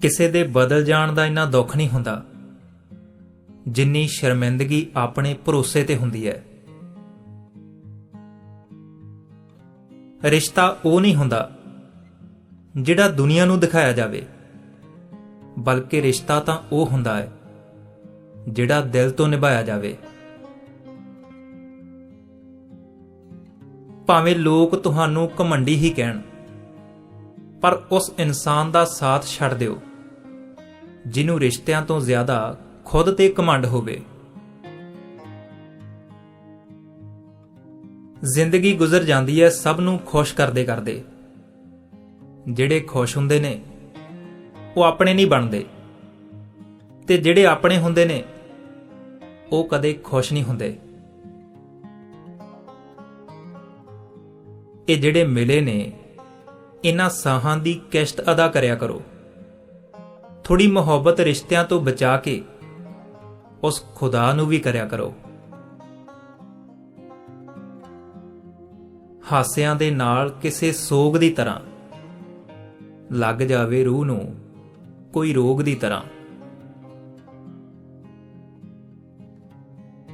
ਕਿਸੇ ਦੇ ਬਦਲ ਜਾਣ ਦਾ ਇੰਨਾ ਦੁੱਖ ਨਹੀਂ ਹੁੰਦਾ। ਜਿੰਨੀ ਸ਼ਰਮਿੰਦਗੀ ਆਪਣੇ ਭਰੋਸੇ ਤੇ ਹੁੰਦੀ ਹੈ। ਰਿਸ਼ਤਾ ਉਹ ਨਹੀਂ ਹੁੰਦਾ ਜਿਹੜਾ ਦੁਨੀਆ ਨੂੰ ਦਿਖਾਇਆ ਜਾਵੇ। ਬਲਕਿ ਰਿਸ਼ਤਾ ਤਾਂ ਉਹ ਹੁੰਦਾ ਹੈ ਜਿਹੜਾ ਦਿਲ ਤੋਂ ਨਿਭਾਇਆ ਜਾਵੇ। ਭਾਵੇਂ ਲੋਕ ਤੁਹਾਨੂੰ ਘਮੰਡੀ ਹੀ ਕਹਿਣ, ਪਰ ਉਸ ਇਨਸਾਨ ਦਾ ਸਾਥ ਛੱਡ ਦਿਓ। ਜਿਹਨੂੰ ਰਿਸ਼ਤਿਆਂ ਤੋਂ ਜ਼ਿਆਦਾ ਖੁਦ ਤੇ ਘਮੰਡ ਹੋਵੇ। ਜ਼ਿੰਦਗੀ ਗੁਜ਼ਰ ਜਾਂਦੀ ਹੈ, ਸਭ ਨੂੰ ਖੁਸ਼ ਕਰਦੇ ਕਰਦੇ। ਜਿਹੜੇ ਖੁਸ਼ ਹੁੰਦੇ ਨੇ, ਉਹ ਆਪਣੇ ਨਹੀਂ ਬਣਦੇ। ਤੇ ਜਿਹੜੇ ਆਪਣੇ ਹੁੰਦੇ ਨੇ, ਉਹ ਕਦੇ ਖੁਸ਼ ਨਹੀਂ ਹੁੰਦੇ। ਇਹ ਜਿਹੜੇ ਮਿਲੇ ਨੇ, ਇਹਨਾਂ ਸਾਹਾਂ ਦੀ ਕਿਸ਼ਤ ਅਦਾ ਕਰਿਆ ਕਰੋ। ਥੋੜੀ ਮੁਹੱਬਤ ਰਿਸ਼ਤਿਆਂ ਤੋਂ ਬਚਾ ਕੇ ਉਸ ਖੁਦਾ ਨੂੰ ਵੀ ਕਰਿਆ ਕਰੋ। ਹਾਸਿਆਂ ਦੇ ਨਾਲ ਕਿਸੇ ਸੋਗ ਦੀ ਤਰ੍ਹਾਂ ਲੱਗ ਜਾਵੇ ਰੂਹ ਨੂੰ ਕੋਈ ਰੋਗ ਦੀ ਤਰ੍ਹਾਂ।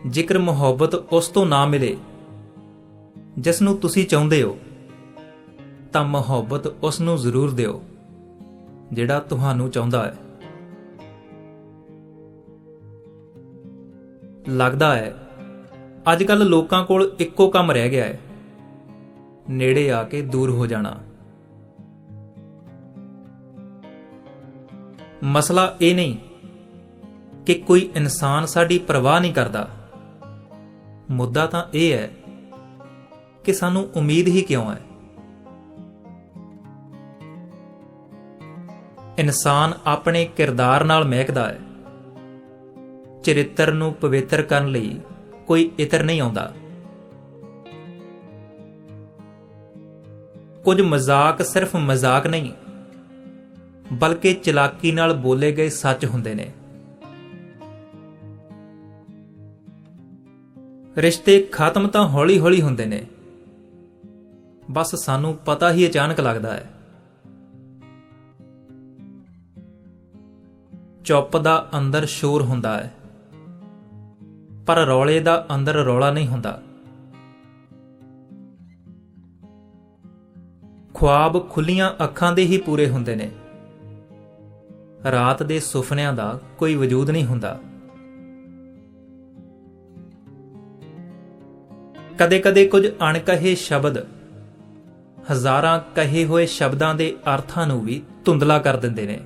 ਜੇਕਰ ਮੁਹੱਬਤ ਉਸ ਤੋਂ ਨਾ ਮਿਲੇ ਜਿਸ ਨੂੰ ਤੁਸੀਂ ਚਾਹੁੰਦੇ ਹੋ, ਤਾਂ ਮੁਹੱਬਤ ਉਸ ਨੂੰ ਜ਼ਰੂਰ ਦਿਓ ਜਿਹੜਾ ਤੁਹਾਨੂੰ ਚਾਹੁੰਦਾ ਹੈ। ਲੱਗਦਾ ਹੈ। ਅੱਜ ਕੱਲ ਲੋਕਾਂ ਕੋਲ ਇੱਕੋ ਕੰਮ ਰਹਿ ਗਿਆ ਹੈ। ਨੇੜੇ ਆ ਕੇ ਦੂਰ ਹੋ ਜਾਣਾ। ਮਸਲਾ ਇਹ ਨਹੀਂ ਕਿ ਕੋਈ ਇਨਸਾਨ ਸਾਡੀ ਪਰਵਾਹ ਨਹੀਂ ਕਰਦਾ। ਮੁੱਦਾ ਤਾਂ ਇਹ ਹੈ ਕਿ ਸਾਨੂੰ ਉਮੀਦ ਹੀ ਕਿਉਂ ਹੈ? ਇਨਸਾਨ ਆਪਣੇ ਕਿਰਦਾਰ ਨਾਲ ਮਹਿਕਦਾ ਹੈ। ਚਰਿੱਤਰ ਨੂੰ ਪਵਿੱਤਰ ਕਰਨ ਲਈ ਕੋਈ ਇਤਰ ਨਹੀਂ ਆਉਂਦਾ। ਕੁਝ ਮਜ਼ਾਕ ਸਿਰਫ ਮਜ਼ਾਕ ਨਹੀਂ, ਬਲਕਿ ਚਲਾਕੀ ਨਾਲ ਬੋਲੇ ਗਏ ਸੱਚ ਹੁੰਦੇ ਨੇ। ਰਿਸ਼ਤੇ ਖਤਮ ਤਾਂ ਹੌਲੀ-ਹੌਲੀ ਹੁੰਦੇ ਨੇ, ਬਸ ਸਾਨੂੰ ਪਤਾ ਹੀ ਅਚਾਨਕ ਲੱਗਦਾ ਹੈ। ਚੁੱਪ ਦਾ ਅੰਦਰ ਸ਼ੋਰ ਹੁੰਦਾ ਹੈ। ਪਰ ਰੌਲੇ ਦਾ ਅੰਦਰ ਰੌਲਾ ਨਹੀਂ ਹੁੰਦਾ। ਖੁਆਬ ਖੁੱਲੀਆਂ ਅੱਖਾਂ ਦੇ ਹੀ ਪੂਰੇ ਹੁੰਦੇ ਨੇ। ਰਾਤ ਦੇ ਸੁਪਨਿਆਂ ਦਾ ਕੋਈ ਵਜੂਦ ਨਹੀਂ ਹੁੰਦਾ। ਕਦੇ-ਕਦੇ ਕੁਝ ਅਣਕਹੇ ਸ਼ਬਦ, ਹਜ਼ਾਰਾਂ ਕਹੇ ਹੋਏ ਸ਼ਬਦਾਂ ਦੇ ਅਰਥਾਂ ਨੂੰ ਵੀ ਧੁੰਦਲਾ ਕਰ ਦਿੰਦੇ ਨੇ।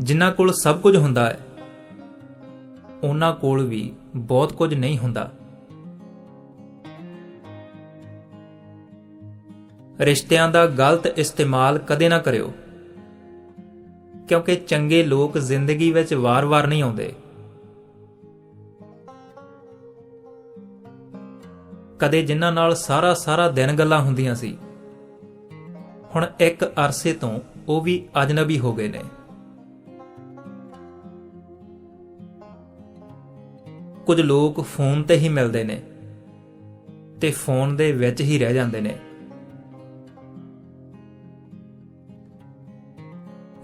ਜਿਨ੍ਹਾਂ ਕੋਲ ਸਭ ਕੁਝ ਹੁੰਦਾ ਹੈ, ਉਹਨਾਂ ਕੋਲ ਵੀ ਬਹੁਤ ਕੁਝ ਨਹੀਂ ਹੁੰਦਾ। ਰਿਸ਼ਤਿਆਂ ਦਾ ਗਲਤ ਇਸਤੇਮਾਲ ਕਦੇ ਨਾ ਕਰਿਓ, ਕਿਉਂਕਿ ਚੰਗੇ ਲੋਕ ਜ਼ਿੰਦਗੀ ਵਿੱਚ ਵਾਰ-ਵਾਰ ਨਹੀਂ ਆਉਂਦੇ। ਕਦੇ ਜਿਨ੍ਹਾਂ ਨਾਲ ਸਾਰਾ ਸਾਰਾ ਦਿਨ ਗੱਲਾਂ ਹੁੰਦੀਆਂ ਸੀ, ਹੁਣ ਇੱਕ ਅਰਸੇ ਤੋਂ ਉਹ ਵੀ ਅਜਨਬੀ ਹੋ ਗਏ ਨੇ। ਕੁਝ ਲੋਕ ਫੋਨ ਤੇ ਹੀ ਮਿਲਦੇ ਨੇ ਤੇ ਫੋਨ ਦੇ ਵਿੱਚ ਹੀ ਰਹਿ ਜਾਂਦੇ ਨੇ।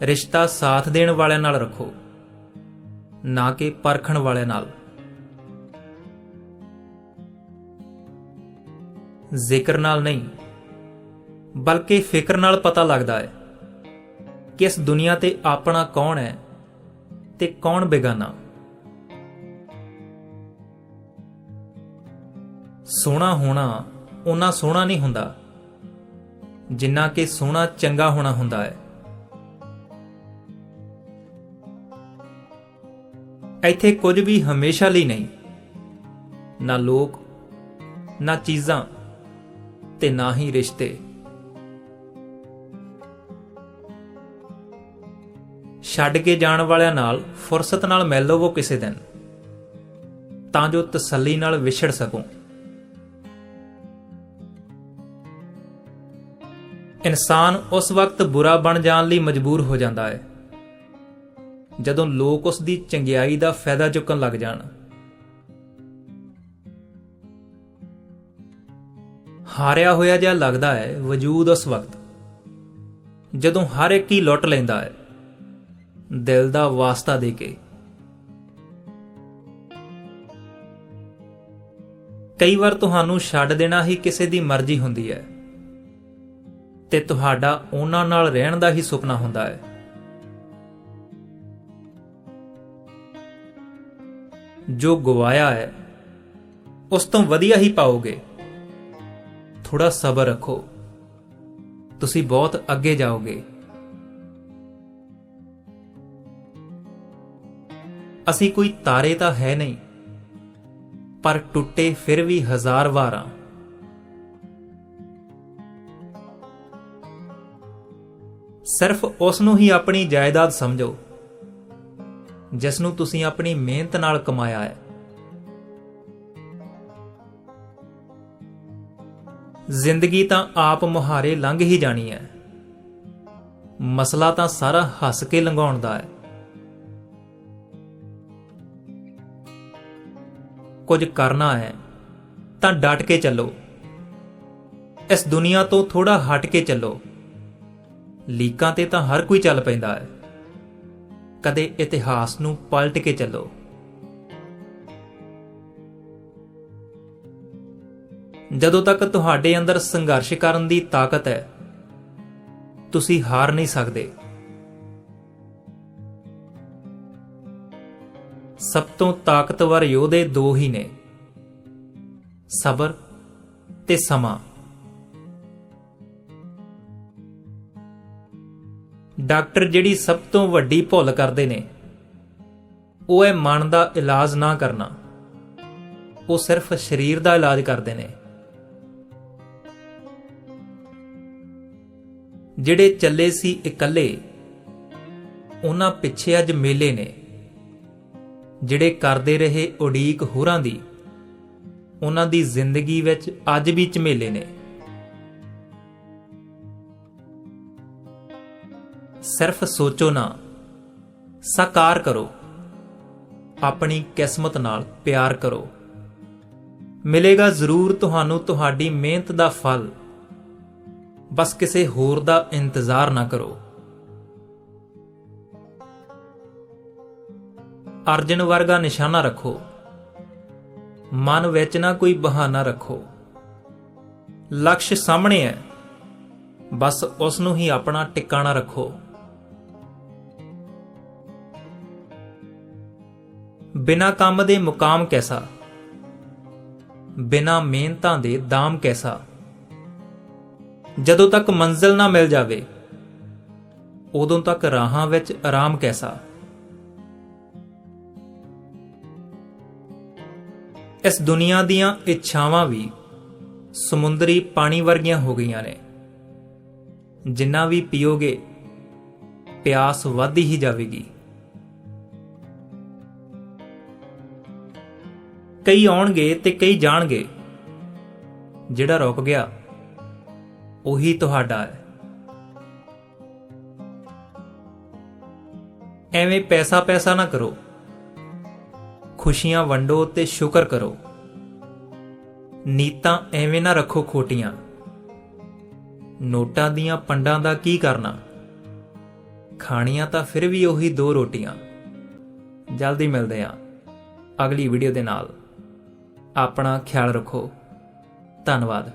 ਰਿਸ਼ਤਾ ਸਾਥ ਦੇਣ ਵਾਲਿਆਂ ਨਾਲ ਰੱਖੋ, ਨਾ ਕਿ ਪਰਖਣ ਵਾਲਿਆਂ ਨਾਲ। ਜ਼ਿਕਰ ਨਾਲ ਨਹੀਂ, ਬਲਕਿ ਫਿਕਰ ਨਾਲ ਪਤਾ ਲੱਗਦਾ ਹੈ ਕਿਸ ਇਸ ਦੁਨੀਆ ਤੇ ਆਪਣਾ ਕੌਣ ਹੈ ਤੇ ਕੌਣ ਬੇਗਾਨਾ। ਸੋਹਣਾ ਹੋਣਾ ਉਹਨਾਂ ਸੋਹਣਾ ਨਹੀਂ ਹੁੰਦਾ। ਜਿੰਨਾ ਕਿ ਸੋਹਣਾ ਚੰਗਾ ਹੋਣਾ ਹੁੰਦਾ ਹੈ। ਇੱਥੇ ਕੁਝ ਵੀ ਹਮੇਸ਼ਾ ਲਈ ਨਹੀਂ। ਨਾ ਲੋਕ, ਨਾ ਚੀਜ਼ਾਂ ਤੇ ਨਾ ਹੀ ਰਿਸ਼ਤੇ। ਛੱਡ ਕੇ ਜਾਣ ਵਾਲਿਆਂ ਨਾਲ ਫੁਰਸਤ ਨਾਲ ਮਿਲ ਲਵੋ ਕਿਸੇ ਦਿਨ। ਤਾਂ ਜੋ ਤਸੱਲੀ ਨਾਲ ਵਿਛੜ ਸਕੋ। ਇਨਸਾਨ ਉਸ ਵਕਤ ਬੁਰਾ ਬਣ ਜਾਣ ਲਈ ਮਜਬੂਰ ਹੋ ਜਾਂਦਾ ਹੈ। ਜਦੋਂ ਲੋਕ ਉਸ ਦੀ ਚੰਗਿਆਈ ਦਾ ਫਾਇਦਾ ਚੁੱਕਣ ਲੱਗ ਜਾਣ। ਹਾਰਿਆ ਹੋਇਆ ਜਿਹਾ ਲੱਗਦਾ ਹੈ ਵਜੂਦ ਉਸ ਵਕਤ। ਜਦੋਂ ਹਰ ਇੱਕ ਹੀ ਲੁੱਟ ਲੈਂਦਾ ਹੈ। ਦਿਲ ਦਾ ਵਾਸਤਾ ਦੇ ਕੇ। ਕਈ ਵਾਰ ਤੁਹਾਨੂੰ ਛੱਡ ਦੇਣਾ ਹੀ ਕਿਸੇ ਦੀ ਮਰਜ਼ੀ ਹੁੰਦੀ ਹੈ। ਤੇ ਤੁਹਾਡਾ ਉਹਨਾਂ ਨਾਲ ਰਹਿਣ ਦਾ ਹੀ ਸੁਪਨਾ ਹੁੰਦਾ ਹੈ। ਜੋ ਗਵਾਇਆ ਹੈ, ਉਸ ਤੋਂ ਵਧੀਆ ਹੀ ਪਾਓਗੇ। ਥੋੜਾ ਸਬਰ ਰੱਖੋ। ਤੁਸੀਂ ਬਹੁਤ ਅੱਗੇ ਜਾਓਗੇ। ਅਸੀਂ ਕੋਈ ਤਾਰੇ ਤਾਂ ਹੈ ਨਹੀਂ, ਪਰ ਟੁੱਟੇ ਫਿਰ ਵੀ ਹਜ਼ਾਰ ਵਾਰਾਂ। ਸਿਰਫ ਉਸ ਨੂੰ ਹੀ ਆਪਣੀ ਜਾਇਦਾਦ ਸਮਝੋ ਜਿਸ ਨੂੰ ਤੁਸੀਂ ਆਪਣੀ ਮਿਹਨਤ ਨਾਲ ਕਮਾਇਆ ਹੈ। ਜ਼ਿੰਦਗੀ ਤਾਂ ਆਪ ਮੁਹਾਰੇ ਲੰਘ ਹੀ ਜਾਣੀ ਹੈ। ਮਸਲਾ ਤਾਂ ਸਾਰਾ ਹੱਸ ਕੇ ਲੰਘਾਉਣ ਦਾ ਹੈ। ਕੁਝ ਕਰਨਾ ਹੈ, ਤਾਂ ਡਟ ਕੇ ਚੱਲੋ। ਇਸ ਦੁਨੀਆ ਤੋਂ ਥੋੜਾ ਹਟ ਕੇ ਚੱਲੋ। ਲੀਕਾਂ ਤੇ ਤਾਂ ਹਰ ਕੋਈ ਚੱਲ ਪੈਂਦਾ ਹੈ। ਕਦੇ ਇਤਿਹਾਸ ਨੂੰ ਪਲਟ ਕੇ ਚੱਲੋ। ਜਦੋਂ ਤੱਕ ਤੁਹਾਡੇ ਅੰਦਰ ਸੰਘਰਸ਼ ਕਰਨ ਦੀ ਤਾਕਤ ਹੈ, ਤੁਸੀਂ ਹਾਰ ਨਹੀਂ ਸਕਦੇ। ਸਭ ਤੋਂ ਤਾਕਤਵਰ ਯੋਧੇ ਦੋ ਹੀ ਨੇ, ਸਬਰ ਤੇ ਸਮਾਂ। ਡਾਕਟਰ ਜਿਹੜੀ ਸਭ ਤੋਂ ਵੱਡੀ ਭੁੱਲ ਕਰਦੇ ਨੇ, ਉਹ ਹੈ ਮਨ ਦਾ ਇਲਾਜ ਨਾ ਕਰਨਾ। ਉਹ ਸਿਰਫ ਸਰੀਰ ਦਾ ਇਲਾਜ ਕਰਦੇ ਨੇ। ਜਿਹੜੇ ਚੱਲੇ ਸੀ ਇਕੱਲੇ, ਉਹਨਾਂ ਪਿੱਛੇ ਅੱਜ ਮੇਲੇ ਨੇ। ਜਿਹੜੇ ਕਰਦੇ ਰਹੇ ਉਡੀਕ ਹੋਰਾਂ ਦੀ, ਉਹਨਾਂ ਦੀ ਜ਼ਿੰਦਗੀ ਵਿੱਚ ਅੱਜ ਵੀ ਝਮੇਲੇ ਨੇ। ਸਿਰਫ ਸੋਚੋ ਨਾ। ਸਾਕਾਰ ਕਰੋ। ਆਪਣੀ ਕਿਸਮਤ ਨਾਲ ਪਿਆਰ ਕਰੋ। ਮਿਲੇਗਾ ਜ਼ਰੂਰ ਤੁਹਾਨੂੰ ਤੁਹਾਡੀ ਮਿਹਨਤ ਦਾ ਫਲ। ਬਸ ਕਿਸੇ ਹੋਰ ਦਾ ਇੰਤਜ਼ਾਰ ਨਾ ਕਰੋ। ਅਰਜਨ ਵਰਗਾ ਨਿਸ਼ਾਨਾ ਰੱਖੋ। ਮਨ ਵਿੱਚ ਨਾ ਕੋਈ ਬਹਾਨਾ ਰੱਖੋ। ਲਕਸ਼ ਸਾਹਮਣੇ ਹੈ। ਬਸ ਉਸ ਨੂੰ ਹੀ ਆਪਣਾ ਟਿਕਾਣਾ ਰੱਖੋ। ਬਿਨਾ ਕੰਮ ਦੇ ਮੁਕਾਮ ਕੈਸਾ? ਬਿਨਾ ਮਿਹਨਤਾਂ ਦੇ ਦਾਮ ਕੈਸਾ? ਜਦੋਂ ਤੱਕ ਮੰਜ਼ਿਲ ਨਾ ਮਿਲ ਜਾਵੇ, ਉਦੋਂ ਤੱਕ ਰਾਹਾਂ ਵਿੱਚ ਆਰਾਮ ਕੈਸਾ? ਇਸ ਦੁਨੀਆ ਦੀਆਂ ਇੱਛਾਵਾਂ ਵੀ ਸਮੁੰਦਰੀ ਪਾਣੀ ਵਰਗੀਆਂ ਹੋ ਗਈਆਂ ਨੇ। ਜਿੰਨਾ ਵੀ ਪੀਓਗੇ, ਪਿਆਸ ਵੱਧ ਹੀ ਜਾਵੇਗੀ। ਕਈ ਆਉਣਗੇ ਤੇ ਕਈ ਜਾਣਗੇ। ਜਿਹੜਾ ਰੁਕ ਗਿਆ, ਉਹੀ ਤੁਹਾਡਾ ਹੈ। ਐਵੇਂ ਪੈਸਾ ਪੈਸਾ ਨਾ ਕਰੋ। ਖੁਸ਼ੀਆਂ ਵੰਡੋ ਤੇ ਸ਼ੁਕਰ ਕਰੋ। ਨੀਤਾਂ ਐਵੇਂ ਨਾ ਰੱਖੋ ਖੋਟੀਆਂ। ਨੋਟਾਂ ਦੀਆਂ ਪੰਡਾਂ ਦਾ ਕੀ ਕਰਨਾ? ਖਾਣੀਆਂ ਤਾਂ ਫਿਰ ਵੀ ਉਹੀ ਦੋ ਰੋਟੀਆਂ। ਜਲਦੀ ਮਿਲਦੇ ਆਂ ਅਗਲੀ ਵੀਡੀਓ ਦੇ ਨਾਲ। ਆਪਣਾ ਖਿਆਲ ਰੱਖੋ। ਧੰਨਵਾਦ।